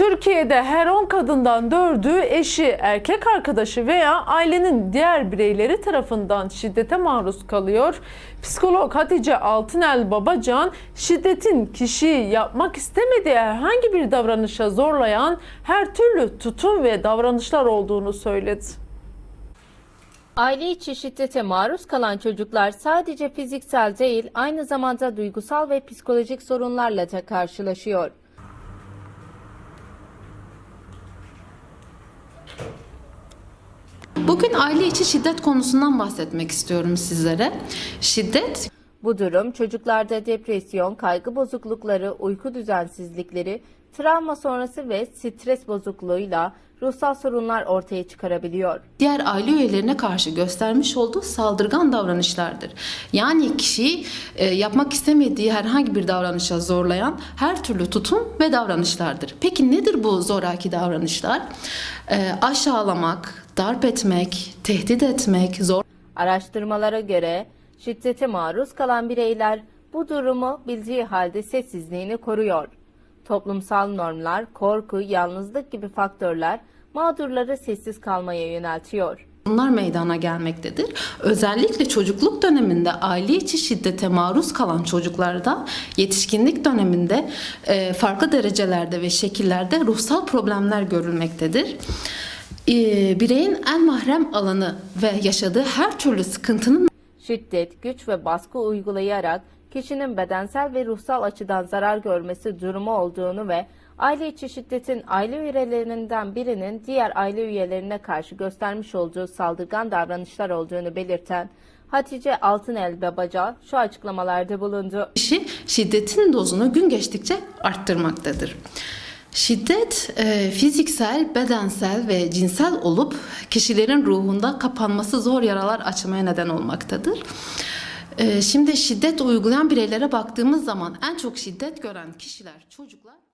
Türkiye'de her 10 kadından 4'ü eşi, erkek arkadaşı veya ailenin diğer bireyleri tarafından şiddete maruz kalıyor. Psikolog Hatice Altınel Babacan, şiddetin kişiyi yapmak istemediği herhangi bir davranışa zorlayan her türlü tutum ve davranışlar olduğunu söyledi. Aile içi şiddete maruz kalan çocuklar sadece fiziksel değil, aynı zamanda duygusal ve psikolojik sorunlarla da karşılaşıyor. Bugün aile içi şiddet konusundan bahsetmek istiyorum sizlere. Şiddet Bu durum çocuklarda depresyon, kaygı bozuklukları, uyku düzensizlikleri, travma sonrası ve stres bozukluğuyla ruhsal sorunlar ortaya çıkarabiliyor. diğer aile üyelerine karşı göstermiş olduğu saldırgan davranışlardır. Yani kişiyi e, yapmak istemediği herhangi bir davranışa zorlayan her türlü tutum ve davranışlardır. Peki nedir bu zoraki davranışlar? E, aşağılamak, darp etmek, tehdit etmek, zor Araştırmalara göre şiddete maruz kalan bireyler bu durumu bildiği halde sessizliğini koruyor. Toplumsal normlar, korku, yalnızlık gibi faktörler mağdurları sessiz kalmaya yöneltiyor. Bunlar meydana gelmektedir. Özellikle çocukluk döneminde aile içi şiddete maruz kalan çocuklarda yetişkinlik döneminde e, farklı derecelerde ve şekillerde ruhsal problemler görülmektedir. E, bireyin en mahrem alanı ve yaşadığı her türlü sıkıntının Şiddet, güç ve baskı uygulayarak kişinin bedensel ve ruhsal açıdan zarar görmesi durumu olduğunu ve aile içi şiddetin aile üyelerinden birinin diğer aile üyelerine karşı göstermiş olduğu saldırgan davranışlar olduğunu belirten Hatice Altınel Babaca şu açıklamalarda bulundu. kişi şiddetin dozunu gün geçtikçe arttırmaktadır. Şiddet e, fiziksel, bedensel ve cinsel olup kişilerin ruhunda kapanması zor yaralar açmaya neden olmaktadır. E, şimdi şiddet uygulayan bireylere baktığımız zaman en çok şiddet gören kişiler, çocuklar